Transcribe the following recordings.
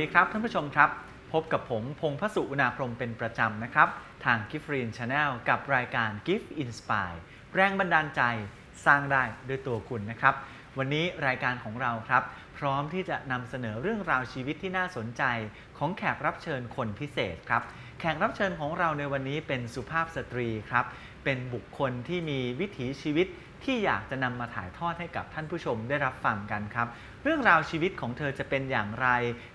ดีครับท่านผู้ชมครับ พบกับผมพงพสุอุณาพรหมเป็นประจำนะครับ ทาง Gift r e e n Channel กับรายการ Gift Inspire แรงบันดาลใจสร้างได้ด้วยตัวคุณนะครับ วันนี้รายการของเราครับ พร้อมที่จะนำเสนอเรื่องราวชีวิตที่น่าสนใจ ของแขกรับเชิญคนพิเศษครับ แขกรับเชิญของเราในวันนี้เป็นสุภาพสตรีครับ เป็นบุคคลที่มีวิถีชีวิต ที่อยากจะนำมาถ่ายทอดให้กับท่านผู้ชมได้รับฟังกันครับ เรื่องราวชีวิตของเธอจะเป็นอย่างไร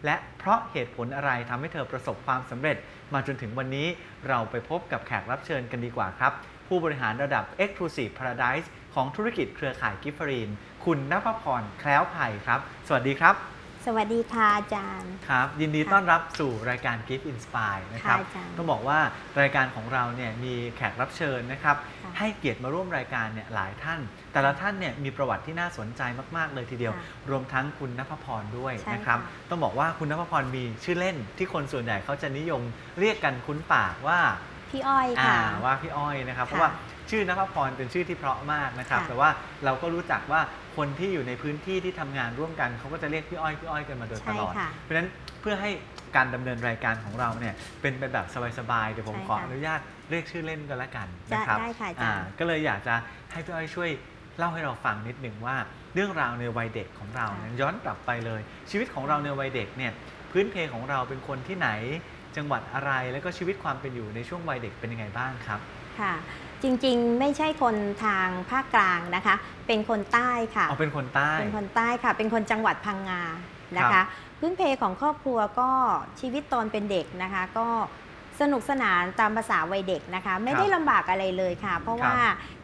และเพราะเหตุผลอะไรทำให้เธอประสบความสำเร็จ มาจนถึงวันนี้เราไปพบกับแขกรับเชิญกันดีกว่าครับ ผู้บริหารระดับ Exclusive Paradise ของธุรกิจเครือข่ายกิฟฟรีน คุณนภพรแคล้วไผ่ครับ สวัสดีครับ สวัสดีค่ะอาจารย์ ครับ ยินดีค่ะต้อนรับสู่รายการ Gift Inspire นะครับค่ะอาจารย์ต้องบอกว่ารายการของเราเนี่ยมีแขกรับเชิญนะครับ ค่ะให้เกียรติมาร่วมรายการเนี่ยหลายท่าน แต่ละท่านเนี่ยมีประวัติที่น่าสนใจมาก ๆ เลยทีเดียว ค่ะรวมทั้งคุณนภพรด้วยใช่นะครับ ค่ะ ต้องบอกว่าคุณนภพรมีชื่อเล่นที่คนส่วนใหญ่เขาจะนิยมเรียกกันคุ้นปากว่าพี่อ้อยอ่าค่ะ ว่าพี่อ้อยนะครับค่ะเพราะว่า ชื่อนภพรเป็นชื่อที่เพราะมากนะครับ ค่ะแต่ว่าเราก็รู้จักว่าคนที่อยู่ในพื้นที่ที่ทำงานร่วมกันเขาก็จะเรียกพี่อ้อยพี่อ้อยกันมาโดยตใช่ลอดค่ะเพราะฉะนั้นเพื่อให้การดำเนินรายการของเราเนี่ยเป็นไปแบบสบายๆเดี๋ยวผมใช่ขอค่ะอนุญาตเรียกชื่อเล่นกันละกันจะนะครับได้ค่ะอาจารย์ อ่าก็เลยอยากจะให้พี่อ้อยช่วยเล่าให้เราฟังนิดหนึ่งว่า เรื่องราวในวัยเด็กของเราเนี่ยย้อนกลับไปเลย ชีวิตของเราในวัยเด็กเนี่ยพื้นเพของเราเป็นคนที่ไหน จังหวัดอะไรแล้วก็ชีวิตความเป็นอยู่ในช่วงวัยเด็กเป็นยังไงบ้างครับ ค่ะ จริงๆ ไม่ใช่คนทางภาคกลางนะคะ เป็นคนใต้ค่ะเอาเป็นคนใต้ เป็นคนใต้ค่ะ เป็นคนจังหวัดพังงานะครัคะบ พื้นเพของครอบครัวก็ชีวิตตอนเป็นเด็กนะคะ ก็สนุกสนานตามภาษาวัยเด็กนะคะ ไม่ได้ลำบากอะไรเลยค่ะ เพราะว่า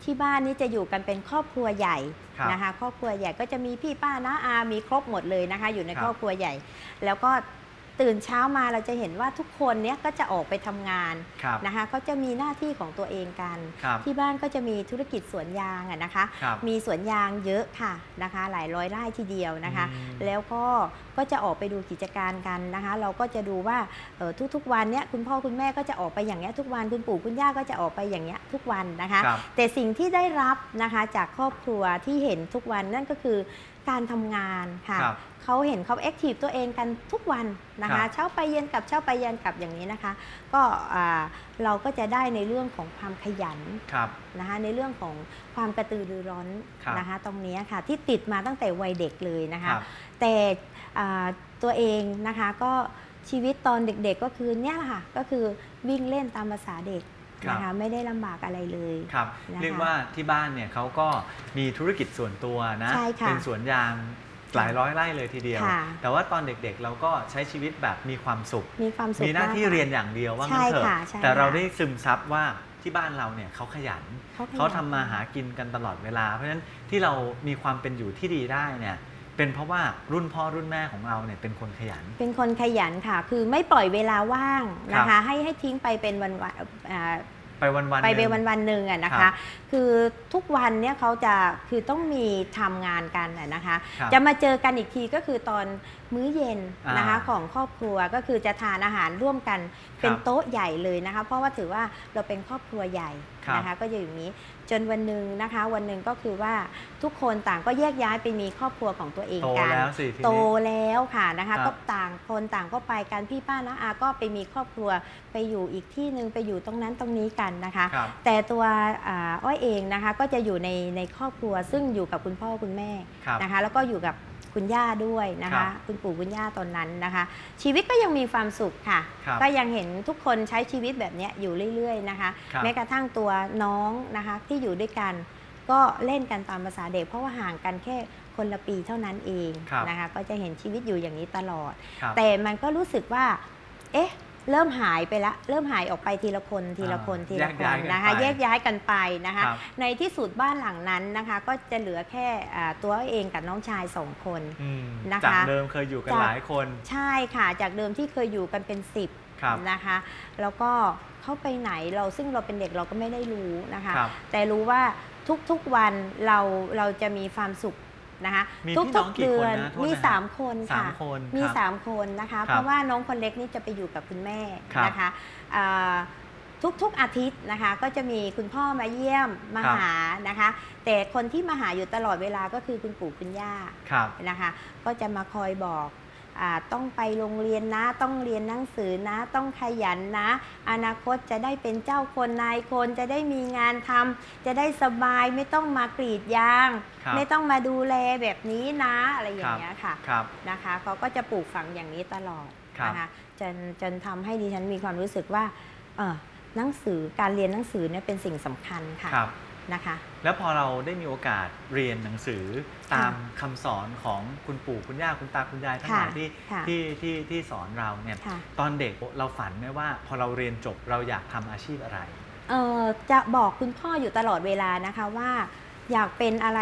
ที่บ้านนี่จะอยู่กันเป็นครอบครัวใหญ่ครับนะคะ ครอบครัวใหญ่ก็จะมีพี่ป้าน้าอามีครบหมดเลยนะคะ อยู่ในครับ ครอบครัวใหญ่ แล้วก็ ตื่นเช้ามาเราจะเห็นว่าทุกคนเนี้ยก็จะออกไปทำงานครับนะคะเขาจะมีหน้าที่ของตัวเองกันครับที่บ้านก็จะมีธุรกิจสวนยางอะนะคะครับมีสวนยางเยอะค่ะนะคะ หลายร้อยไร่ทีเดียวนะคะอืมแล้วก็ก็จะออกไปดูกิจการกันนะคะ เราก็จะดูว่าเอ่อทุกๆวันเนี้ยคุณพ่อคุณแม่ก็จะออกไปอย่างเงี้ยทุกวันคุณปู่คุณย่าก็จะออกไปอย่างเงี้ยทุกวันนะคะครับแต่สิ่งที่ได้รับนะคะจากครอบครัวที่เห็นทุกวันนั่นก็คือ การทำงานค่ะครับเขาเห็นเขาแอคทีฟตัวเองกันทุกวันนะครัคะบเช้าไปเย็นกลับเช้าไปเย็นกลับอย่างนี้นะคะ ก็อ่าเราก็จะได้ในเรื่องของความขยันครับ นะคะในเรื่องของความกระตือรือร้นครับ นะคะตรงนี้ค่ะที่ติดมาตั้งแต่วัยเด็กเลยนะคคะ รับ แต่อ่าตัวเองนะคะก็ชีวิตตอนเด็กๆก็คือเนี่ยแหละค่ะก็คือวิ่งเล่นตามภาษาเด็ก นะคะไม่ได้ลำบากอะไรเลยครับนะคะเรียกว่าที่บ้านเนี่ยเขาก็มีธุรกิจส่วนตัวนะใช่ค่ะเป็นสวนยางหลายร้อยไร่เลยทีเดียวค่ะแต่ว่าตอนเด็กๆ เราก็ใช้ชีวิตแบบมีความสุข มีความสุข มีหน้าที่กค่ะเรียนอย่างเดียวว่างั้นใช่เถอะค่ะใช่แต่เราค่ะได้ซึมซับว่าที่บ้านเราเนี่ยเขาขยัน เขาขยันเขาทำมาหากินกันตลอดเวลา เพราะฉะนั้นที่เรามีความเป็นอยู่ที่ดีได้เนี่ย เป็นเพราะว่ารุ่นพ่อรุ่นแม่ของเราเนี่ยเป็นคนขยัน เป็นคนขยันค่ะ คือไม่ปล่อยเวลาว่างนะครัคะ บ ให้ให้ทิ้งไปเป็นวันวันอ่า ไปวันๆไปหเป็นงวันวันๆหนึ่งอะนะครัคะ บคือทุกวันเนี่ยเขาจะคือต้องมีทำงานกันอะนะคะ ครับจะมาเจอกันอีกทีก็คือตอนมื้อเย็นนะคะอ่าของครอบครัวก็คือจะทานอาหารร่วมกันเป็นครับโต๊ะใหญ่เลยนะคะ เพราะว่าถือว่าเราเป็นครอบครัวใหญ่ครับ นะคะก็จะอย่างนี้จนวันหนึ่งนะคะวันหนึ่งก็คือว่าทุกคนต่างก็แยกย้ายไปมีครอบครัวของตัวเองโตกันแล้วสิทีโตนี้แล้วค่ะนะครัคะบก็ต่างคนต่างก็ไปกันพี่ป้านะอาก็ไปมีครอบครัวไปอยู่อีกที่หนึ่งไปอยู่ตรงนั้นตรงนี้กันนะคะครับแต่ตัวอาอ้อยเองนะคะก็จะอยู่ในในครอบครัวซึ่งอยู่กับคุณพ่อคุณแม่ครับนะคะ แล้วก็อยู่กับ คุณย่าด้วยนะครัคะ บคุณปู่คุณย่าตอนนั้นนะคะ ชีวิตก็ยังมีความสุขค่ะ ครับก็ยังเห็นทุกคนใช้ชีวิตแบบเนี้ยอยู่เรื่อยๆนะคะ ครับแม้กระทั่งตัวน้องนะคะที่อยู่ด้วยกัน ก็เล่นกันตามภาษาเด็ก เพราะว่าห่างกันแค่คนละปีเท่านั้นเองครับ นะคะ ก็จะเห็นชีวิตอยู่อย่างนี้ตลอด ครับ แต่มันก็รู้สึกว่า เอ๊ะ เริ่มหายไปละเริ่มหายออกไปทีละคนทีละคนอ่าทีละคแยกย้ายนกันนะคะไปแยกย้ายกันไปนะคะครับในที่สุดบ้านหลังนั้นนะคะก็จะเหลือแค่อ่าตัวเองกับน้องชายสองคนอืมนะคะจากเดิมเคยอยู่กันจากหลายคน ใช่ค่ะจากเดิมที่เคยอยู่กันเป็นสิบครับนะคะแล้วก็เข้าไปไหนเราซึ่งเราเป็นเด็กเราก็ไม่ได้รู้นะคะครับแต่รู้ว่าทุกๆวันเราเราจะมีความสุข นะคะมีทุพี่น้องกี่เดืคนอนนะโทษมีนะฮะสามคนสาค่ะมคนมี ครับสามคนนะคะ ครับเพราะว่าน้องคนเล็กนี่จะไปอยู่กับคุณแม่ครับนะคะอ่าทุกๆอาทิตย์นะคะ ก็จะมีคุณพ่อมาเยี่ยมมาครับ หานะคะ แต่คนที่มาหาอยู่ตลอดเวลาก็คือคุณปู่คุณย่า ครับ นะคะก็จะมาคอยบอกอ่า ต้องไปโรงเรียนนะ ต้องเรียนหนังสือนะ ต้องขยันนะ อนาคตจะได้เป็นเจ้าคนนายคนจะได้มีงานทำจะได้สบายไม่ต้องมากรีดยางครับไม่ต้องมาดูแลแบบนี้นะอะไรอย่างเงี้ยค่ะครับนะคะเขาก็จะปลูกฝังอย่างนี้ตลอดครับนะคะจนจนทำให้ดิฉันมีความรู้สึกว่าเออหนังสือการเรียนหนังสือเนี่ยเป็นสิ่งสำคัญค่ะครับ นะคะ แล้วพอเราได้มีโอกาสเรียนหนังสือค่ะตามคำสอนของคุณปู่คุณย่าคุณตาคุณยายทั้งหลายค่ะที่ค่ะที่ที่ที่สอนเราเนี่ยค่ะตอนเด็กเราฝันไหมว่า พอเราเรียนจบเราอยากทำอาชีพอะไรเอ่อจะบอกคุณพ่ออยู่ตลอดเวลานะคะว่า อยากเป็นอะไร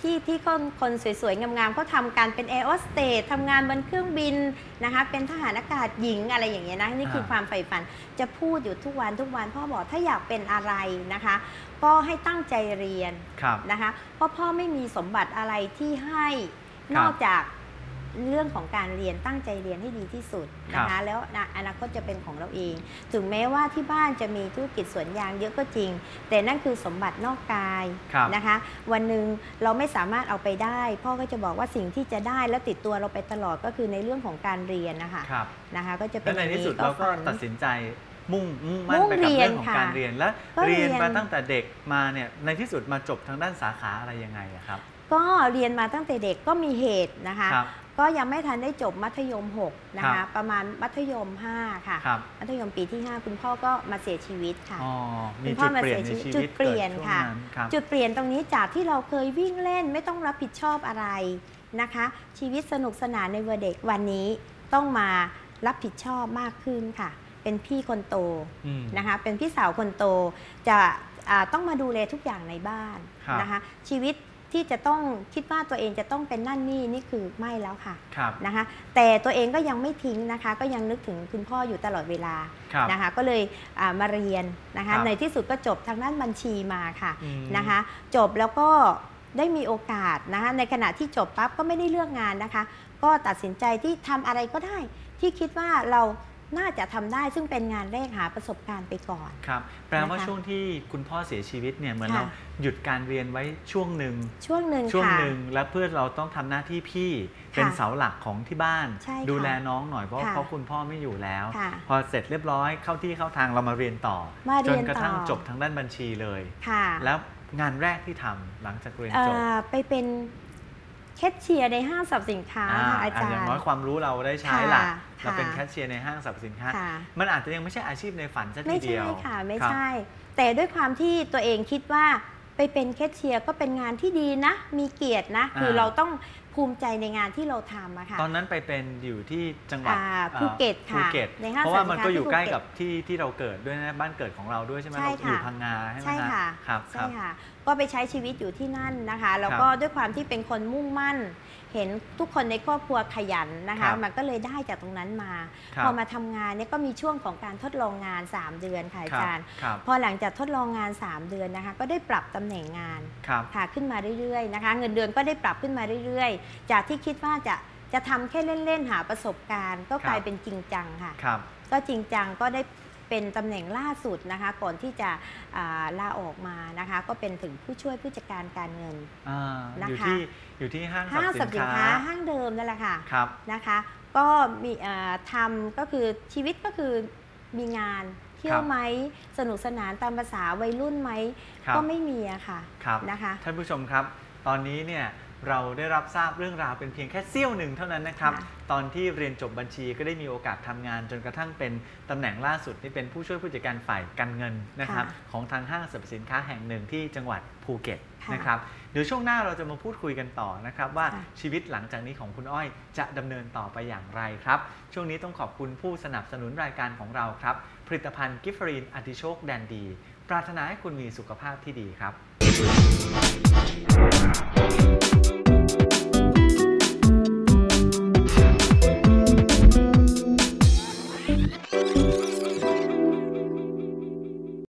ที่ที่คนคนสวยๆ งามๆเขาทำกันเป็นแอร์โอสเตสทำงานบนเครื่องบินนะคะเป็นทหารอากาศหญิงอะไรอย่างเงี้ยนะนี่คืออ่าความใฝ่ฝัน จะพูดอยู่ทุกวันทุกวันพ่อบอกถ้าอยากเป็นอะไรนะคะ ก็ให้ตั้งใจเรียนครับนะคะเพราะพ่อไม่มีสมบัติอะไรที่ให้คนรับอกจาก เรื่องของการเรียนตั้งใจเรียนให้ดีที่สุดนะครัคะบแล้วอนาคตจะเป็นของเราเอง ถึงแม้ว่าที่บ้านจะมีธุรกิจสวนยางเยอะก็จริง แต่นั่นคือสมบัตินอกกายครับนะคะ วันหนึ่งเราไม่สามารถเอาไปได้ พ่อก็จะบอกว่าสิ่งที่จะได้แล้วติดตัวเราไปตลอดก็คือในเรื่องของการเรียนนะคะครับนะคะก็จะเป็และนในอย่างที่สุดนี้เราก็ฝันตัดสินใจมุ่งมุ่งมั่นมุ่งไปกับเรียนเรื่องของค่ะการเรียนและก็เรีเรียยนนมาตั้งแต่เด็กมาเนี่ยในที่สุดมาจบทางด้านสาขาอะไรยังไงอะครับ ก็เรียนมาตั้งแต่เด็กก็มีเหตุนะคะครับ ก็ยังไม่ทันได้จบมัธยม 6 นะครัคะบประมาณมัธยม 5 ค่ะ ครับ มัธยมปีที่ 5 คุณพ่อก็มาเสียชีวิตค่ะ อ๋อมีคุณพ่จุอดมาเปลี่ยนเสีในยชีชีวิตวิตจุดเปลี่ยนกิดช่วงค่ะนั้นครับ จุดเปลี่ยนตรงนี้จากที่เราเคยวิ่งเล่นไม่ต้องรับผิดชอบอะไรนะคะ ชีวิตสนุกสนานในวัยเด็กวันนี้ต้องมารับผิดชอบมากขึ้นค่ะ เป็นพี่คนโตอืม นะคะ เป็นพี่สาวคนโตจะอ่าต้องมาดูแลทุกอย่างในบ้านครับ นะคะ ชีวิต ที่จะต้องคิดว่าตัวเองจะต้องเป็นนั่นนี่นี่คือไม่แล้วค่ะครับนะคะแต่ตัวเองก็ยังไม่ทิ้งนะคะ ก็ยังนึกถึงคุณพ่ออยู่ตลอดเวลาครับนะคะก็เลยอ่ามาเรียนนะครัคะบในที่สุดก็จบทางด้านบัญชีมาค่ะอืมนะคะจบแล้วก็ได้มีโอกาสนะคะในขณะที่จบปั๊บก็ไม่ได้เลือกงานนะคะ ก็ตัดสินใจที่ทำอะไรก็ได้ที่คิดว่าเรา น่าจะทำได้ซึ่งเป็นงานแรกหาประสบการณ์ไปก่อนครับแปลว่านะคะช่วงที่คุณพ่อเสียชีวิตเนี่ยเหมือนค่ะเราหยุดการเรียนไว้ช่วงหนึ่งช่วงหนึ่งช่วงค่ะหนึ่งแล้วเพื่อเราต้องทำหน้าที่พี่เป็นค่ะเสาหลักของที่บ้านใช่ค่ะดูแลน้องหน่อยเพราะค่ะเพราะคุณพ่อไม่อยู่แล้วค่ะพอเสร็จเรียบร้อยเข้าที่เข้าทางเรามาเรียนต่อมาเรีจยนนกระทั่งต่อจบทางด้านบัญชีเลยค่ะแล้วงานแรกที่ทำหลังจากเรียนเอ่จบอไปเป็น แคชเชียร์ในห้างสรรพสินค้าอ่าค่ะอาจารอย่างย์น้อยความรู้เราได้ใช้ค่ะละค่ะเราเป็นแคชเชียร์ในห้างสรรพสินค้าค่ะมันอาจจะยังไม่ใช่อาชีพในฝันซะทีไม่เดีใช่ยวค่ะไม่ครับใช่ แต่ด้วยความที่ตัวเองคิดว่าไปเป็นแคชเชียร์ก็เป็นงานที่ดีนะ มีเกียรตินะ คือเราต้องภูมิใจในงานที่เราทำอะค่ะ ตอนนั้นไปเป็นอยู่ที่จังหวัดอ่าอ่อภูเก็ตค่ะภูเก็ตในห้างเพราะว่ามันสรรพสินค้าก็อยู่ที่ใกล้ภูเก็ตกับที่ที่เราเกิดด้วยนะ บ้านเกิดของเราด้วยใช่ไหมใช่เราอยู่ค่ะพังงาใช่ไหมใช่ค่ะครับคใช่รับค่ะก็ไปใช้ชีวิตอยู่ที่นั่นนะคะแล้วก็ด้วยความที่เป็นคนมุ่งมั่น เห็นทุกคนในครอบครัวขยันนะครัคะบมันก็เลยได้จากตรงนั้นมาครับพอมาทำงานเนี่ยก็มีช่วงของการทดลองงาน 3 เดือนค่ะอาครับจารย์ครับพอหลังจากทดลองงาน 3 เดือนนะคะ ก็ได้ปรับตำแหน่งงานครับค่ะขึ้นมาเรื่อยๆนะคะ เงินเดือนก็ได้ปรับขึ้นมาเรื่อยๆ จากที่คิดว่าจะจะทำแค่เล่นๆหาประสบการณ์ ก็กลายเป็นจริงจังค่ะครับก็จริงจังก็ได้ เป็นตำแหน่งล่าสุดนะคะ ก่อนที่จะอ่าลาออกมานะคะ ก็เป็นถึงผู้ช่วยผู้จัดการการเงินอ่านะคะอยู่ที่อยู่ที่ห้างสรห้างรพสรรพสิสินนค้าค้าห้างเดิมนั่นแหละค่ะครับ นะคะ ก็มีอ่าทำก็คือชีวิตก็คือมีงานเที่ยวไหมสนุกสนานตามภาษาวัยรุ่นไหมครับ ก็ไม่มีอะค่ะครับ นะคะ ท่านผู้ชมครับ ตอนนี้เนี่ย เราได้รับทราบเรื่องราวเป็นเพียงแค่เสี้ยวหนึ่งเท่านั้นนะครับค่ะตอนที่เรียนจบบัญชีก็ได้มีโอกาสทำงานจนกระทั่งเป็นตำแหน่งล่าสุดนี่เป็นผู้ช่วยผู้จัดการฝ่ายการเงินนะครับของทางห้างสรรพสินค้าแห่งหนึ่งที่จังหวัดภูเก็ตค่ะนะครับเดี๋ยวช่วงหน้าเราจะมาพูดคุยกันต่อนะครับ ว่าค่ะชีวิตหลังจากนี้ของคุณอ้อยจะดำเนินต่อไปอย่างไรครับ ช่วงนี้ต้องขอบคุณผู้สนับสนุนรายการของเราครับ ผลิตภัณฑ์กิฟฟรีนอติโชคแดนดี ปรารถนาให้คุณมีสุขภาพที่ดีครับ